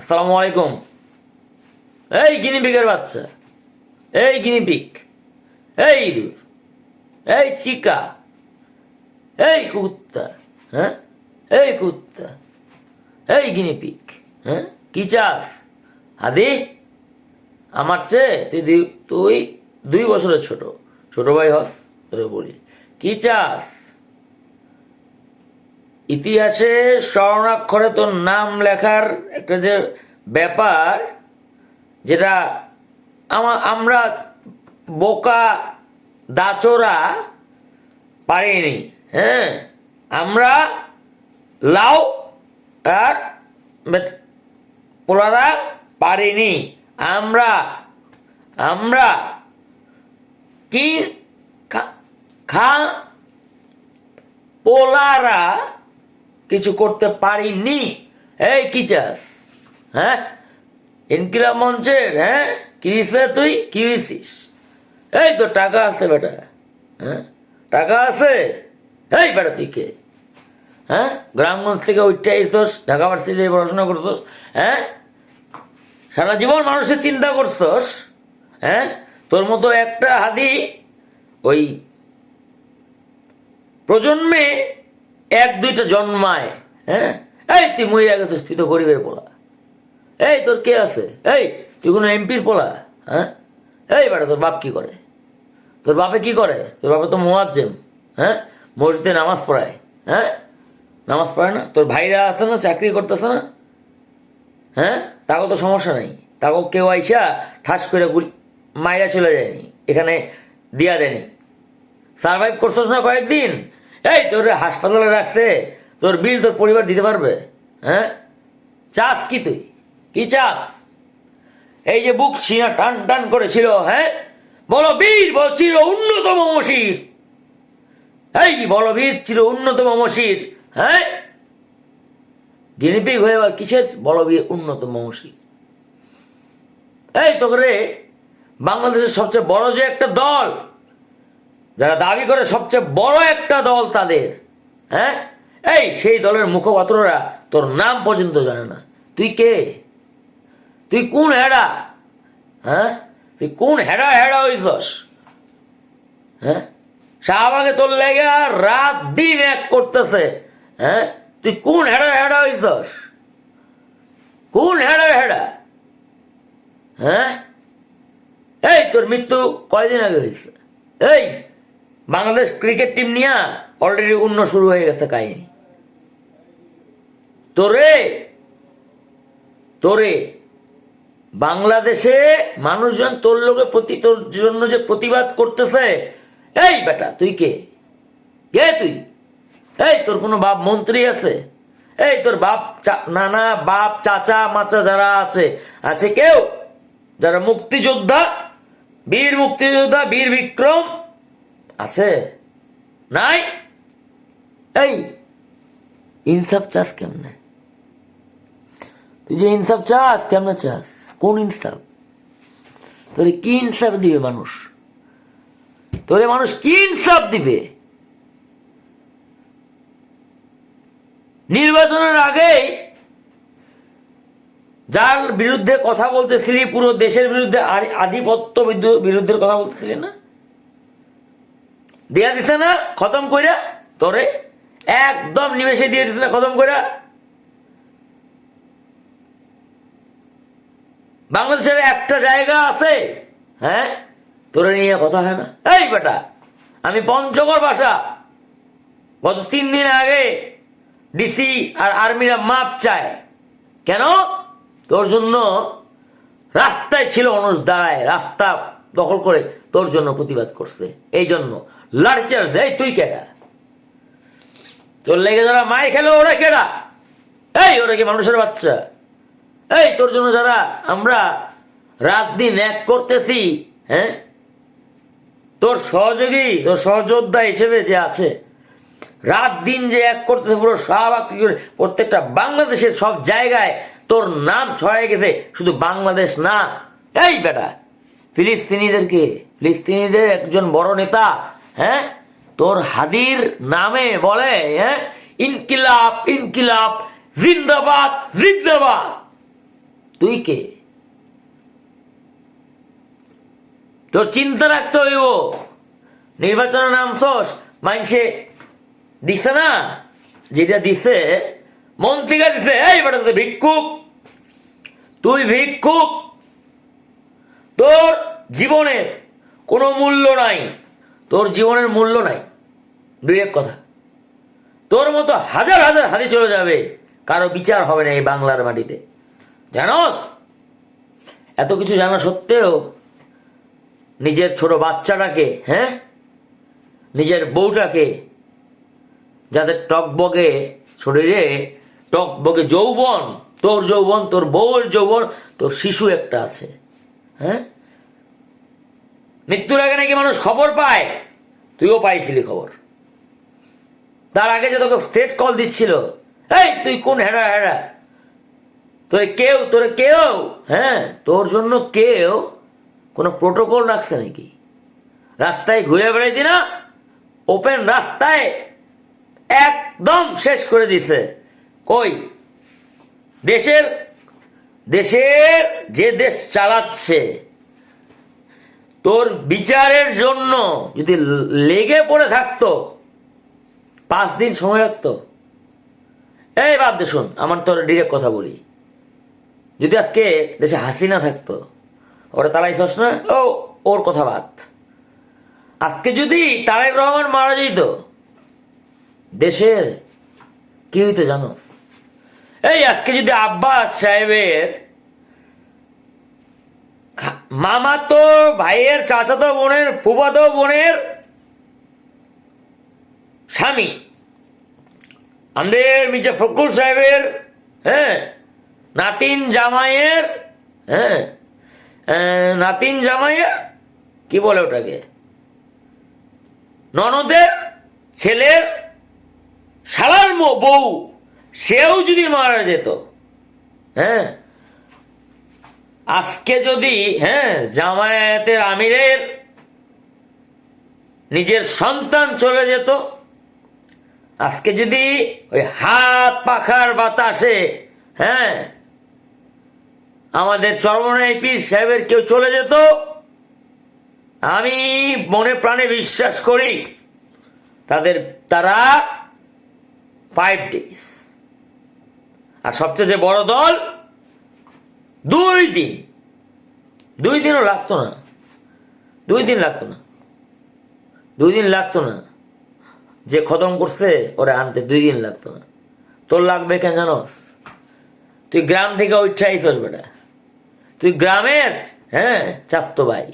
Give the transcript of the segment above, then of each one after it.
আসসালামু আলাইকুম। এই গিনিপিকের বাচ্চা। এই গিনিপিক এই ইঁদুর। এই চিকা। এই কুত্তা হ্যাঁ? এই কুত্তা এই গিনিপিক হ্যাঁ? কি চাস? হাদি আমার চেয়ে তুই তুই দুই বছরের ছোট। ছোট ভাই হস, তোরে বলি। কি চাস? ইতিহাসে স্বর্ণাক্ষরে তোর নাম লেখার একটা যে ব্যাপার, যেটা আমা, আমরা বোকা দাচোরা পারিনি হ্যাঁ? আমরা লাউ আর পোলারা পারিনি। আমরা আমরা কি খা, পোলারা কিছু করতে পারিনি। এই কি চাস? হ্যাঁ? ইনকিলাব মঞ্চের হ্যাঁ? কি তুই? কি দিছিস? এই তো টাকা আছে বেটা। হ্যাঁ? টাকা আছে? এই বেটা তুই কে? হ্যাঁ? গ্রামগঞ্জ থেকে উঠতে আইসোস ঢাকা ভার্সিটিতে পড়াশোনা করছোস হ্যাঁ? সারা জীবন মানুষের চিন্তা করছোস হ্যাঁ? তোর মতো একটা হাদি ওই প্রজন্মে এক, দুইটা জন্মায় হ্যাঁ? এই, তুই মহিলা গেছিস, তুই তো গরিবের পোলা। এই, তোর কে আছে? এই, তুই কোনো এমপির পোলা হ্যাঁ? এই বেটা, তোর বাপ কি করে? তোর বাপে কি করে? তোর বাপে তো মোয়াজ্জেম হ্যাঁ? মসজিদে নামাজ পড়ায় হ্যাঁ? নামাজ পড়ায় না? তোর ভাইরা আছে না, চাকরি করতেছে না? হ্যাঁ? তাকেও তো সমস্যা নেই। তাকেও কেউ আইসা ঠাস করে মাইরা চলে যায়নি, এখানে দিয়া দেয়নি। সার্ভাইভ করছিস না কয়েকদিন? এই, তোর হাসপাতালে রাখছে। তোর বিল, তোর পরিবার দিতে পারবে। হ্যাঁ? চাস কি তুই? কি চাস? এই যে বুক সিনা টান টান করেছিল হ্যাঁ? বলো বীর বল, চির উন্নতম মসির এই বলো বীর চির উন্নতম মসির হ্যাঁ? গিনিপিক হয়ে আবার কিসের বলো বীর উন্নতম মসির এই তো রে, বাংলাদেশের সবচেয়ে বড় যে একটা দল যারা দাবি করে সবচেয়ে বড় একটা দল তাদের হ্যাঁ? এই, সেই দলের মুখপাত্ররা তোর নাম পর্যন্ত জানে না। তুই কে? তুই কোন হেডা? হ্যাঁ? তুই কোন হেডা হেডা হইছস? হ্যাঁ? শাহবাগে তোর লেগে রাত দিন এক করতেছে হ্যাঁ? তুই কোন হেডা হেডা হইছস? কোন হেডা হেডা? হ্যাঁ? এই, তোর মৃত্যু কয়দিন আগে হয়েছে এই বাংলাদেশ ক্রিকেট টিম নিয়ে অলরেডি অন্য শুরু হয়ে গেছে কাহিনী। তোরে তোরে, বাংলাদেশে মানুষজন তোর লোকে প্রতি, তোর জন্য যে প্রতিবাদ করতেছে, এই বেটা, তুই কে? কে তুই? এই তোর কোনো বাপ মন্ত্রী আছে? এই তোর বাপ নানা, বাপ, চাচা, মাচা যারা আছে আছে কেউ? যারা মুক্তিযোদ্ধা, বীর মুক্তিযোদ্ধা, বীর বিক্রম আছে? নাই? এই, ইনসাফ চাস কেমনে? তুই যে ইনসাফ চাস, কেমনে চাস? কোন ইনসাফ? তোরে কি ইনসাফ দিবে মানুষ? তোরে মানুষ কি ইনসাফ দিবে? নির্বাচনের আগেই যার বিরুদ্ধে কথা বলতেছিলি, পুরো দেশের বিরুদ্ধে আধিপত্য বিরুদ্ধের কথা বলতেছিলি না? দিয়া দিছে না, খতম কইরা তোরে একদম নিমেষে দিয়ে দিছে না, খতম কইরা। বাংলাদেশের একটা জায়গা আছে হ্যাঁ? তোরে নিয়ে কথা হয় না। এই বেটা, আমি পঞ্চগড় ভাষা। গত তিন দিন আগে ডিসি আর আর্মিরা মাপ চায়। কেন? তোর জন্য রাস্তায় ছিল মানুষ দাঁড়ায়, রাস্তা দখল করে তোর জন্য প্রতিবাদ করছে। এই জন্য। তুই কেডা তোর লেগে যারা মাই খেলো, ওরা কেডা? এই, ওরা কি মানুষের বাচ্চা? এই, তোর জন্য যারা আমরা রাত দিন এক করতেছি হ্যাঁ? তোর সহযোগী, তোর সহযোদ্ধা হিসেবে যে আছে, রাত দিন যে এক করতেছে, পুরো শাহবাগ প্রত্যেকটা বাংলাদেশের সব জায়গায় তোর নাম ছড়াই গেছে, শুধু বাংলাদেশ না। এই বেটা, ফিলিস্তিনিদেরকে, ফিলিস্তিনিদের একজন বড় নেতা হ্যাঁ? তোর হাদির নামে বলে হ্যাঁ? ইনকিলাব ইনকিলাব, জিন্দাবাদ জিন্দাবাদ। তুই কে? তোর চিন্তা রাখতে হইব। নির্বাচনে নামছস মাইনসে দিছে না? যেটা দিছে, মন্ত্রীকে দিছে। এই বেটা তুই ভিক্ষুক। তুই ভিক্ষুক। তোর জীবনের কোনো মূল্য নাই। তোর জীবনের মূল্য নাই। দুই এক কথা। তোর মতো হাজার হাজার হাতি চলে যাবে, কারও বিচার হবে না এই বাংলার মাটিতে। জানোস? এত কিছু জানা সত্ত্বেও নিজের ছোট বাচ্চাটাকে হ্যাঁ? নিজের বউটাকে, যাদের টকবগে শরীরে টকবগে যৌবন, তোর যৌবন, তোর বউয়ের যৌবন, তোর শিশু একটা আছে হ্যাঁ? মৃত্যুর আগে নাকি মানুষ খবর পায়? তুইও পাইছিলি খবর। তার আগে যে তোকে স্টেট কল দিচ্ছিল, এই, তুই কোন হেরা হেরা? তোরে কেউ তোরে কেউ হ্যাঁ তোর জন্য কেউ কোনো প্রোটোকল রাখছে নাকি? রাস্তায় ঘুরে বেড়াইছি না? ওপেন রাস্তায় একদম শেষ করে দিছে। কই? দেশের দেশের যে দেশ চালাচ্ছে তোর বিচারের জন্য যদি লেগে পড়ে থাকতো, পাঁচ দিন সময় লাগতো। এই বাদ দে, শোন, আমার তোর ডিরেক্ট কথা বলি। যদি আজকে দেশে হাসিনা থাকতো, ওরা তারাইছস না, ও, ওর কথা বাদ। আজকে যদি তারেক রহমান মারা যেত, দেশের কি হইতো জানো? এই আজকে যদি আব্বাস সাহেবের মামাতো ভাইয়ের চাচাতো বোনের, ফুফাতো বোনের স্বামী। আমাদের মির্জা ফখরুল সাহেবের হ্যাঁ নাতিন জামাইয়ের হ্যাঁ নাতিন জামাইয়ের, কি বলে ওটাকে? ননদের ছেলের মো- বউ, সেও যদি মারা যেত হ্যাঁ আজকে যদি হ্যাঁ জামায়াতের আমিরের নিজের সন্তান চলে যেত, আজকে যদি ওই হাত পাখার বাতাসে হ্যাঁ আমাদের চরমনাই পীর সাহেবের কেউ চলে যেত, আমি মনে প্রাণে বিশ্বাস করি তাদের, তারা ফাইভ ডেজ আর সবচেয়ে বড় দল দুই দিন। দুই দিনও লাগতো না। দুই দিন লাগতো না। দুই দিন লাগতো না। যে খতম করছে, ওরা আনতে দুই দিন লাগতো না। তোর লাগবে কেন জানোস? তুই গ্রাম থেকে ওই উঠে আইসস বেটা। তুই গ্রামের হ্যাঁ চাস্তো ভাই।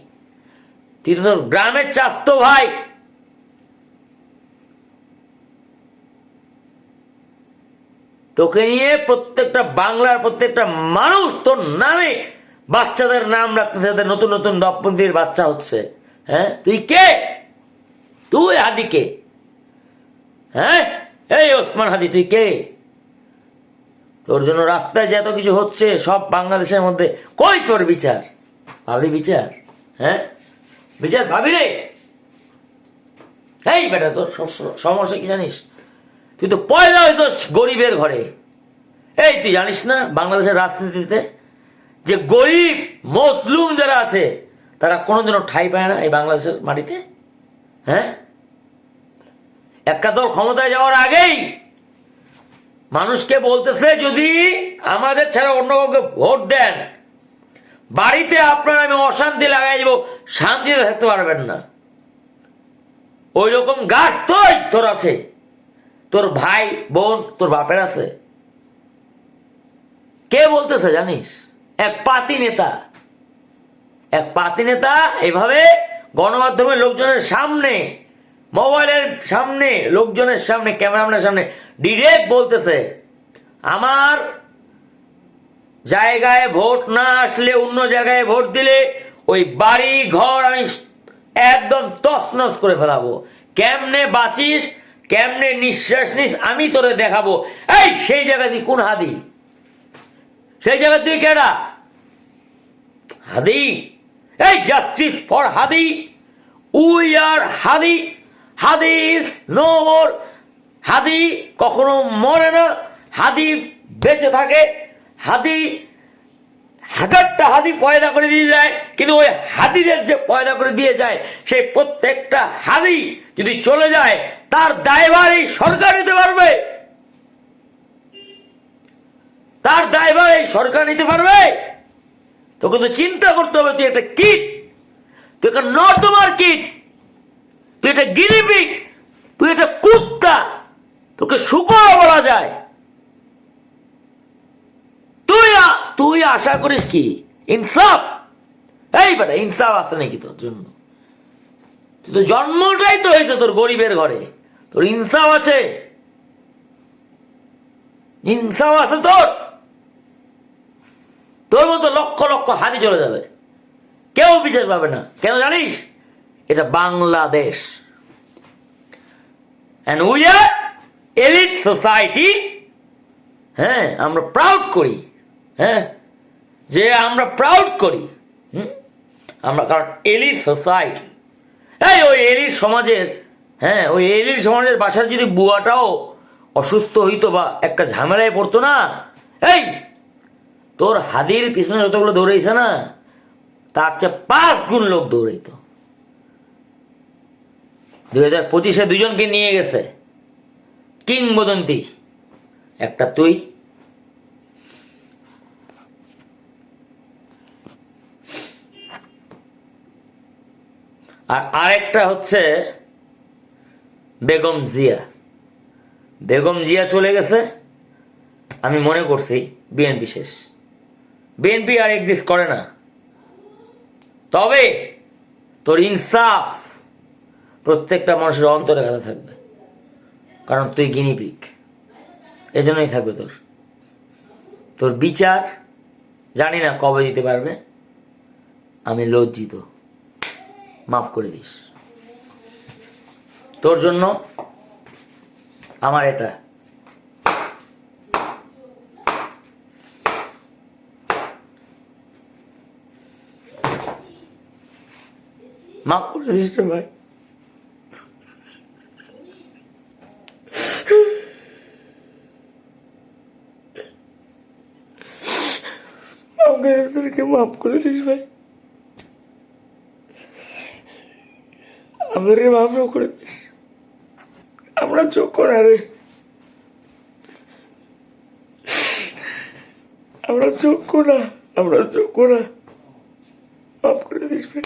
তুই তো গ্রামের চাস্তো ভাই। তোকে নিয়ে প্রত্যেকটা বাংলার প্রত্যেকটা মানুষ তোর নামে বাচ্চাদের নাম রাখতেছে তাদের নতুন নতুন দপপন্থীর বাচ্চা হচ্ছে। হ্যাঁ? তুই কে? তুই হাদি কে? হ্যাঁ? এই ওসমান হাদি, তুই কে? তোর জন্য রাস্তায় যে এত কিছু হচ্ছে, সব বাংলাদেশের মধ্যে কই তোর বিচার? ভাবলি বিচার? হ্যাঁ? বিচার ভাবি রে? এই বেটা, তোর সমস্যা কি জানিস? তুই তো পয়দা গরিবের ঘরে। এই, তুই জানিস না, বাংলাদেশের রাজনীতিতে যে গরিব, মজলুম যারা আছে, তারা কোনোদিনও ঠাই পায় না এই বাংলাদেশের মাটিতে? হ্যাঁ? একটা দল ক্ষমতায় যাওয়ার আগেই মানুষকে বলতেছে, যদি আমাদের ছাড়া অন্য কাউকে ভোট দেন, বাড়িতে আপনার আমি অশান্তি লাগাই দিব, শান্তিতে থাকতে পারবেন না। ওই রকম গাছ তোই তোর আছে। তোর ভাই, বোন, তোর বাপের আছে। কে বলতেছে জানিস? এক পাতি নেতা। এক পাতি নেতা এভাবে গণমাধ্যমের লোকজনের সামনে, মোবাইলের সামনে, লোকজনের সামনে, ক্যামেরাম্যানের সামনে ডিরেক্ট বলতেছে, আমার জায়গায় ভোট না আসলে অন্য জায়গায় ভোট দিলে ওই বাড়ি ঘর আমি একদম তছনছ করে ফেলাবো। কেমনে বাঁচিস কেমনে নিঃশ্বাস নিস? আমি তোরে দেখাবো। এই, সেই জায়গা তুই কোন হাদি? সেই জায়গা তুই কেডা? হাদি? এই justice for Hadi. We are Hadi. Hadi is no more Hadi, কখনো মরে না। হাদি বেঁচে থাকে। হাদি হাজারটা হাতি পয়দা করে দিয়ে যায়, কিন্তু ওই হাতিদের যে পয়দা করে দিয়ে যায়, সেই প্রত্যেকটা হাতি যদি চলে যায়, তার দায়ভার এই সরকার নিতে পারবে। তার দায়ভার এই সরকার নিতে পারবে। তোকে তো চিন্তা করতে হবে, তুই একটা কিট। তুই একটা নর্দমার কিট। তুই একটা গিরিপিক তুই একটা কুত্তা। তোকে শুকর বলা যায়। তুই আশা করিস কি? ইনসাফ! এই বেটা, ইনসাফ আছে নাকি তোর জন্য? তুই তো জন্মটাই তো হয়েছে তোর গরিবের ঘরে। তোর ইনসাফ আছে। ইনসাফ আছে তোর। তোর মতো লক্ষ লক্ষ হাতি চলে যাবে। কেউ বিচার পাবে না। কেন জানিস? এটা Bangladesh. We are elite society হ্যাঁ আমরা প্রাউড করি। হ্যাঁ? যে আমরা প্রাউড করি, হুম? আমরা, কারণ এলি সোসাইটি এই ওই এলিট সমাজের হ্যাঁ ওই এলিট সমাজের বাসার যদি বুয়াটাও অসুস্থ হইতো বা একটা ঝামেলায় পড়তো না, এই, তোর হাদির পিছনে যতগুলো দৌড়াইছে না, তার চেয়ে পাঁচ গুণ লোক দৌড়াইতো। দুই হাজার পঁচিশে দুজনকে নিয়ে গেছে। কিংবদন্তি। একটা তুই আর আরেকটা হচ্ছে বেগম জিয়া। বেগম জিয়া চলে গেছে, আমি মনে করছি বিএনপি শেষ। বিএনপি আর এক্সিস্ট করে না। তবে তোর ইনসাফ প্রত্যেকটা মানুষের অন্তরে কাছে থাকবে, কারণ তুই গিনিপিক এজন্যই থাকবে তোর। তোর বিচার, জানি না কবে দিতে পারবে, আমি লজ্জিত। মাফ করে দিস। তোর জন্য আমার এটা। মাফ করে দিস রে ভাই। আমাকে মাফ করে দিস ভাই। আমাদেরকে মাফ করে দিস আমরা চোখ না রে আমরা চোখ না আমরা চোখ না মাফ করে দিস ভাই।